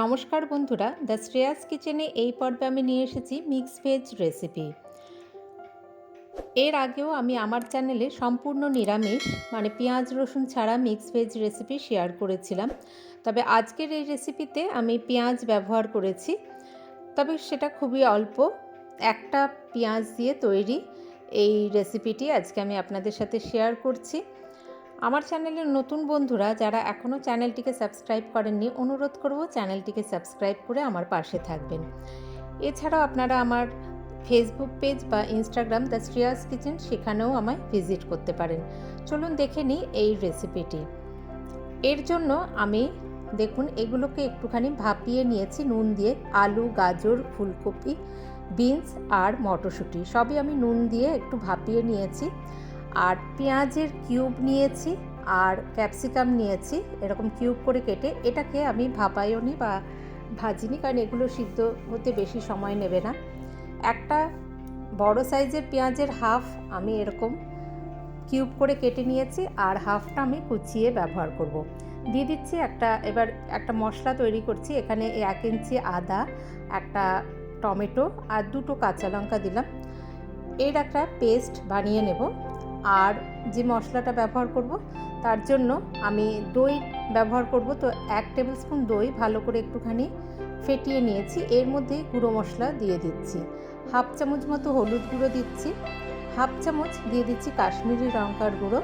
নমস্কার বন্ধুরা, দ্য শ্রেয়াস কিচেনে এই পর্বে আমি নিয়ে এসেছি মিক্স ভেজ রেসিপি এর আগেও আমি আমার চ্যানেলে সম্পূর্ণ নিরামিষ মানে পেঁয়াজ, রসুন ছাড়া মিক্স ভেজ রেসিপি শেয়ার করেছিলাম। তবে আজকের এই রেসিপিতে আমি পেঁয়াজ ব্যবহার করেছি। তবে সেটা খুবই অল্প, একটা পেঁয়াজ দিয়ে তৈরি এই রেসিপিটি আজকে আমি আপনাদের সাথে শেয়ার করছি। আমার চ্যানেলের নতুন বন্ধুরা, যারা এখনও চ্যানেলটিকে সাবস্ক্রাইব করেননি, অনুরোধ করব চ্যানেলটিকে সাবস্ক্রাইব করে আমার পাশে থাকবেন। এছাড়াও আপনারা আমার ফেসবুক পেজ বা ইনস্টাগ্রাম দ্য শ্রেয়াস কিচেন সেখানেও আমায় ভিজিট করতে পারেন। চলুন দেখে নিই এই রেসিপিটি এর জন্য আমি, দেখুন, এগুলোকে একটুখানি ভাপিয়ে নিয়েছি। নুন দিয়ে আলু, গাজর, ফুলকপি, বিনস আর মটরশুঁটি। সবই আমি নুন দিয়ে একটু ভাপিয়ে নিয়েছি। আর পেঁয়াজের কিউব নিয়েছি আর ক্যাপসিকাম নিয়েছি, এরকম কিউব করে কেটে এটাকে আমি ভাপাইওনি বা ভাজিনি কারণ এগুলো সিদ্ধ হতে বেশি সময় নেবে না। একটা বড় সাইজের পেঁয়াজের হাফ আমি এরকম কিউব করে কেটে নিয়েছি আর হাফটা আমি কুচিয়ে ব্যবহার করব। দিয়ে দিচ্ছি একটা, এবার একটা মশলা তৈরি করছি, এখানে এক ইঞ্চি আদা, একটা টমেটো আর দুটো কাঁচা লঙ্কা দিলাম। এর একটা পেস্ট বানিয়ে নেব। আর যে মশলাটা ব্যবহার করব, তার জন্য আমি দই ব্যবহার করব। তো এক টেবিল স্পুন দই ভালো করে একটুখানি ফেটিয়ে নিয়েছি। এর মধ্যে গুঁড়ো মশলা দিয়ে দিচ্ছি। হাফ চামচ মতো হলুদ গুঁড়ো দিচ্ছি। হাফ চামচ দিয়ে দিচ্ছি কাশ্মীরি লঙ্কার গুঁড়ো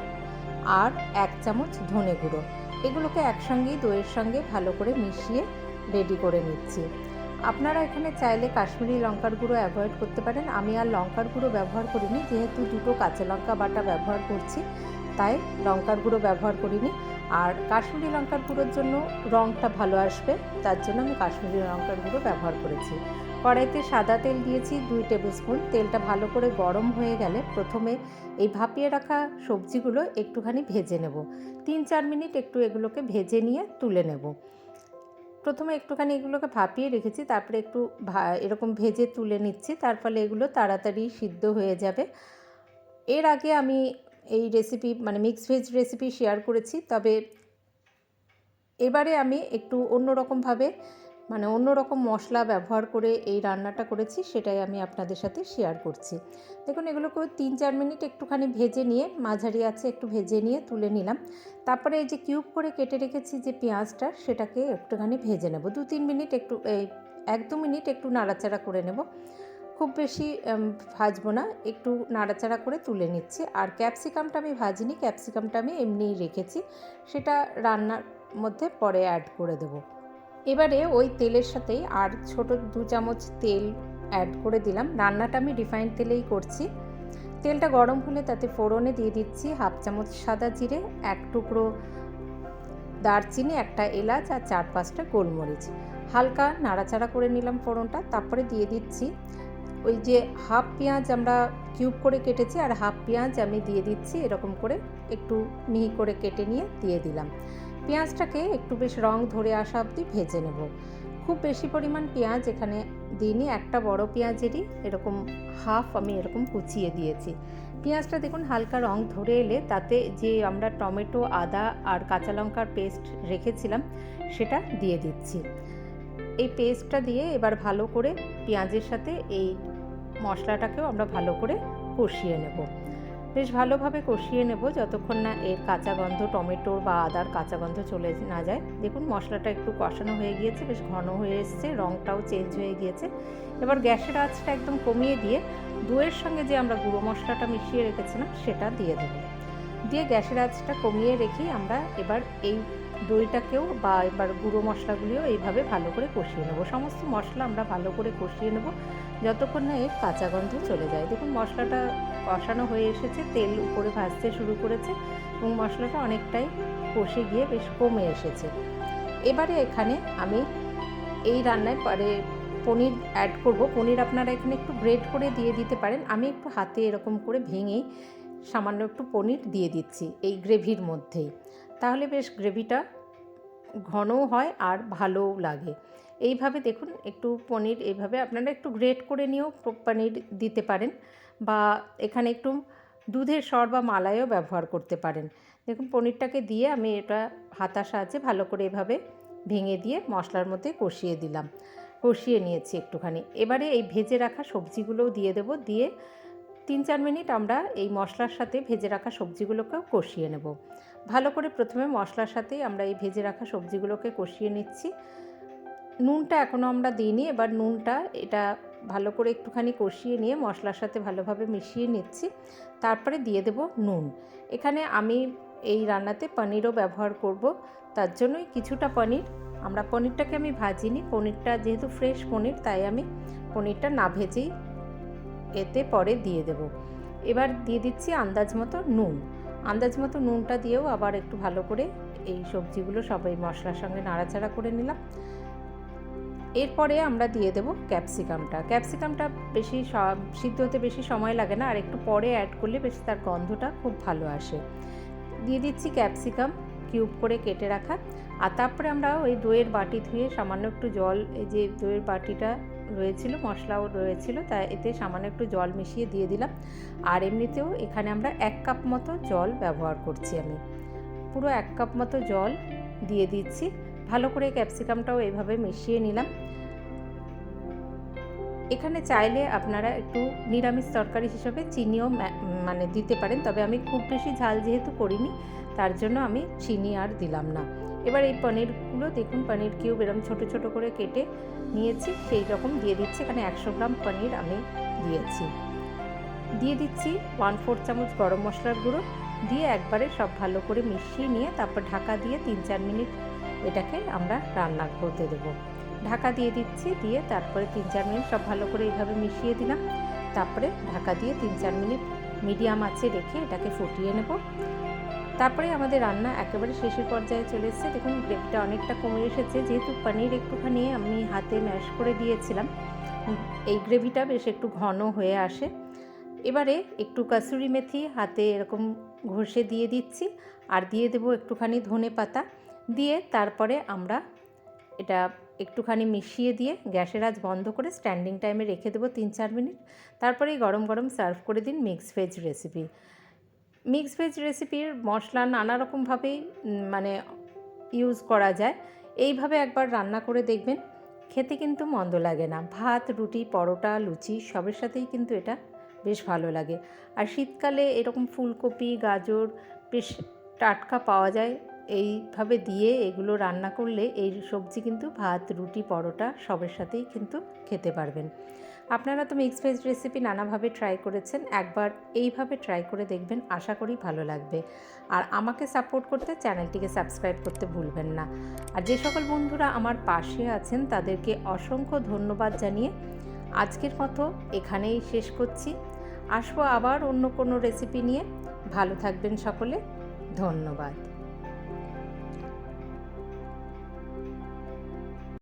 আর এক চামচ ধনে গুঁড়ো। এগুলোকে একসঙ্গেই দইয়ের সঙ্গে ভালো করে মিশিয়ে রেডি করে নিচ্ছি। আপনারা এখানে চাইলে কাশ্মীরি লঙ্কার গুঁড়ো অ্যাভয়েড করতে পারেন। আমি আর লঙ্কার গুঁড়ো ব্যবহার করিনি, যেহেতু দুটো কাঁচা লঙ্কা বাটা ব্যবহার করছি, তাই লঙ্কার গুঁড়ো ব্যবহার করিনি। আর কাশ্মীরি লঙ্কার গুঁড়োর জন্য রঙটা ভালো আসবে, তার জন্য আমি কাশ্মীরি লঙ্কার গুঁড়ো ব্যবহার করেছি। কড়াইতে সাদা তেল দিয়েছি দুই টেবিল স্পুন তেলটা ভালো করে গরম হয়ে গেলে প্রথমে এই ভাপিয়ে রাখা সবজিগুলো একটুখানি ভেজে নেব। তিন চার মিনিট একটু এগুলোকে ভেজে নিয়ে তুলে নেব। প্রথমে একটুখানি এগুলোকে ভাপিয়ে রেখেছি, তারপরে একটু এরকম ভেজে তুলে নিচ্ছি তার ফলে এগুলো তাড়াতাড়ি সিদ্ধ হয়ে যাবে। এর আগে আমি এই রেসিপি মানে মিক্স ভেজ রেসিপি শেয়ার করেছি, তবে এবারে আমি একটু অন্যরকমভাবে মানে অন্য রকম মশলা ব্যবহার করে এই রান্নাটা করেছি, সেটাই আমি আপনাদের সাথে শেয়ার করছি। দেখুন এগুলোকে তিন চার মিনিট একটুখানি ভেজে নিয়ে, মাঝারি আছে একটু ভেজে নিয়ে তুলে নিলাম। তারপরে এই যে কিউব করে কেটে রেখেছি যে পেঁয়াজটা, সেটাকে একটুখানি ভেজে নেব। দু তিন মিনিট একটু, এই এক দু মিনিট একটু নাড়াচাড়া করে নেব। খুব বেশি ভাজবো না, একটু নাড়াচাড়া করে তুলে নিচ্ছি। আর ক্যাপসিকামটা আমি ভাজিনি ক্যাপসিকামটা আমি এমনিই রেখেছি। সেটা রান্নার মধ্যে পরে অ্যাড করে দেবো। এবারে ওই তেলের সাথেই আর ছোট দু চামচ তেল অ্যাড করে দিলাম। রান্নাটা আমি রিফাইন্ড তেলেই করছি। তেলটা গরম হলে তাতে ফোড়নে দিয়ে দিচ্ছি হাফ চামচ সাদা জিরে, এক টুকরো দারচিনি, একটা এলাচ আর চার পাঁচটা গোলমরিচ। হালকা নাড়াচাড়া করে নিলাম ফোড়নটা। তারপরে দিয়ে দিচ্ছি ওই যে হাফ পেঁয়াজ আমরা কিউব করে কেটেছি আর হাফ পেঁয়াজ আমি দিয়ে দিচ্ছি এরকম করে একটু মিহি করে কেটে নিয়ে দিয়ে দিলাম। পেঁয়াজটাকে একটু বেশ রং ধরে আসা অবধি ভেজে নেব। খুব বেশি পরিমাণ পেঁয়াজ এখানে দিইনি, একটা বড় পেঁয়াজেরই, এরকম হাফ আমি এরকম কুচিয়ে দিয়েছি। পেঁয়াজটা দেখুন হালকা রং ধরে এলে তাতে যে আমরা টমেটো, আদা আর কাঁচা লঙ্কার পেস্ট রেখেছিলাম, সেটা দিয়ে দিচ্ছি। এই পেস্টটা দিয়ে এবার ভালো করে পেঁয়াজের সাথে এই মশলাটাকেও আমরা ভালো করে কষিয়ে নেব। বেশ ভালোভাবে কষিয়ে নেব যতক্ষণ না এর কাঁচা গন্ধ টমেটোর বা আদার কাঁচা গন্ধ চলে না যায়। দেখুন, মশলাটা একটু কষানো হয়ে গিয়েছে, বেশ ঘন হয়ে এসছে রঙটাও চেঞ্জ হয়ে গিয়েছে। এবার গ্যাসের আঁচটা একদম কমিয়ে দিয়ে দুয়ের সঙ্গে যে আমরা গুঁড়ো মশলাটা মিশিয়ে রেখেছিলাম, সেটা দিয়ে দেবো। দিয়ে গ্যাসের আঁচটা কমিয়ে রেখে আমরা এবার এই দইটাকেও বা এবার গুঁড়ো মশলাগুলিও এইভাবে ভালো করে কষিয়ে নেব। সমস্ত মশলা আমরা ভালো করে কষিয়ে নেব যতক্ষণ না এর কাঁচা গন্ধ চলে যায়। দেখুন মশলাটা কষানো হয়ে এসেছে, তেল উপরে ভাজতে শুরু করেছে এবং মশলাটা অনেকটাই কষে গিয়ে বেশ কমে এসেছে। এবারে এখানে আমি এই রান্নায় পরে পনির অ্যাড করব। পনির আপনারা এখানে একটু গ্রেড করে দিয়ে দিতে পারেন। আমি একটু হাতে এরকম করে ভেঙে সামান্য একটু পনির দিয়ে দিচ্ছি এই গ্রেভির মধ্যেই। তাহলে বেশ গ্রেভিটা ঘনও হয় আর ভালোও লাগে। এইভাবে দেখুন, একটু পনির এইভাবে আপনারা একটু গ্রেট করে নিয়েও পনির দিতে পারেন বা এখানে একটু দুধের সর বা মালাইও ব্যবহার করতে পারেন। দেখুন, পনিরটাকে দিয়ে আমি এটা হাতার সাহায্যে ভালো করে এভাবে ভেঙে দিয়ে মশলার মধ্যে কষিয়ে দিলাম। কষিয়ে নিয়েছি একটুখানি। এবারে এই ভেজে রাখা সবজিগুলোও দিয়ে দেবো। দিয়ে তিন চার মিনিট আমরা এই মশলার সাথে ভেজে রাখা সবজিগুলোকেও কষিয়ে নেব। ভালো করে প্রথমে মশলার সাথেই আমরা এই ভেজে রাখা সবজিগুলোকে কষিয়ে নিচ্ছি। নুনটা এখনও আমরা দিইনি, এবার নুনটা এটা ভালো করে একটুখানি কষিয়ে নিয়ে মশলার সাথে ভালোভাবে মিশিয়ে নিচ্ছি। তারপরে দিয়ে দেব নুন। এখানে আমি এই রান্নাতে পনিরও ব্যবহার করব। তার জন্যই কিছুটা পনির, আমরা পনিরটাকে আমি ভাজিনি। পনিরটা যেহেতু ফ্রেশ পনির, তাই আমি পনিরটা না ভেজেই এতে পরে দিয়ে দেব। এবার দিয়ে দিচ্ছি আন্দাজ মতো নুন। আন্দাজ মতো নুনটা দিয়েও আবার একটু ভালো করে এই সবজিগুলো সবাই মশলার সঙ্গে নাড়াচাড়া করে নিলাম। এরপরে আমরা দিয়ে দেব ক্যাপসিকামটা। ক্যাপসিকামটা বেশি সিদ্ধ হতে বেশি সময় লাগে না, আর একটু পরে অ্যাড করলে বেশি তার গন্ধটা খুব ভালো আসে। দিয়ে দিচ্ছি ক্যাপসিকাম কিউব করে কেটে রাখা। আর তারপরে আমরা ওই দইয়ের বাটি ধুয়ে সামান্য একটু জল, এই যে দইয়ের বাটিটা রয়েছিল, মশলাও রয়েছিল, তাই এতে সামান্য একটু জল মিশিয়ে দিয়ে দিলাম। আর এমনিতেও এখানে আমরা এক কাপ মতো জল ব্যবহার করছি আমি। পুরো এক কাপ মতো জল দিয়ে দিচ্ছি। ভালো করে ক্যাপসিকামটাও এভাবে মিশিয়ে নিলাম। এখানে চাইলে আপনারা একটু নিরামিষ তরকারি হিসেবে চিনিও মানে দিতে পারেন, তবে আমি খুব বেশি ঝাল যেহেতু করিনি তার জন্য আমি চিনি আর দিলাম না। এবার এই পনিরগুলো দেখুন, পনির কিউব এরকম ছোটো ছোটো করে কেটে নিয়েছি, সেই রকম দিয়ে দিচ্ছি। এখানে একশো গ্রাম পনির আমি দিয়েছি। দিয়ে দিচ্ছি ওয়ান ফোর চামচ গরম মশলার গুঁড়ো। দিয়ে একবারে সব ভালো করে মিশিয়ে নিয়ে তারপর ঢাকা দিয়ে তিন চার মিনিট এটাকে আমরা রান্না করতে দেবো। ঢাকা দিয়ে দিচ্ছি, দিয়ে তারপরে তিন চার মিনিট সব ভালো করে এইভাবে মিশিয়ে দিলাম। তারপরে ঢাকা দিয়ে তিন চার মিনিট মিডিয়াম আঁচে রেখে এটাকে ফুটিয়ে নেব। তারপরে আমাদের রান্না একেবারে শেষের পর্যায়ে চলে এসেছে। দেখুন, গ্রেভিটা অনেকটা কমে এসেছে। যেহেতু পনির একটুখানি আমি হাতে ম্যাশ করে দিয়েছিলাম এই গ্রেভিটা বেশ একটু ঘন হয়ে আসে। এবারে একটু কাসুরি মেথি হাতে এরকম ঘষে দিয়ে দিচ্ছি, আর দিয়ে দেবো একটুখানি ধনে পাতা। দিয়ে তারপরে আমরা এটা একটুখানি মিশিয়ে দিয়ে গ্যাসের আজ বন্ধ করে স্ট্যান্ডিং টাইমে রেখে দেবো তিন চার মিনিট। তারপরেই গরম গরম সার্ভ করে দিন mix veg recipe. Mix veg রেসিপির মশলা নানা রকমভাবেই মানে ইউজ করা যায়। এইভাবে একবার রান্না করে দেখবেন, খেতে কিন্তু মন্দ লাগে না। ভাত, রুটি, পরোটা, লুচি, সবের সাথেই কিন্তু এটা বেশ ভালো লাগে। আর শীতকালে এরকম ফুলকপি, গাজর বেশ টাটকা পাওয়া যায়। এইভাবে দিয়ে এগুলো রান্না করলে এই সবজি কিন্তু ভাত, রুটি, পরোটা সবের সাথেই কিন্তু খেতে পারবেন। আপনারা তো মিক্স ভেজ রেসিপি নানাভাবে ট্রাই করেছেন, একবার এইভাবে ট্রাই করে দেখবেন, আশা করি ভালো লাগবে। আর আমাকে সাপোর্ট করতে চ্যানেলটিকে সাবস্ক্রাইব করতে ভুলবেন না। আর যে সকল বন্ধুরা আমার পাশে আছেন, তাদেরকে অসংখ্য ধন্যবাদ জানিয়ে আজকের মতো এখানেই শেষ করছি। আসব আবার অন্য কোনো রেসিপি নিয়ে। ভালো থাকবেন সকলে। ধন্যবাদ।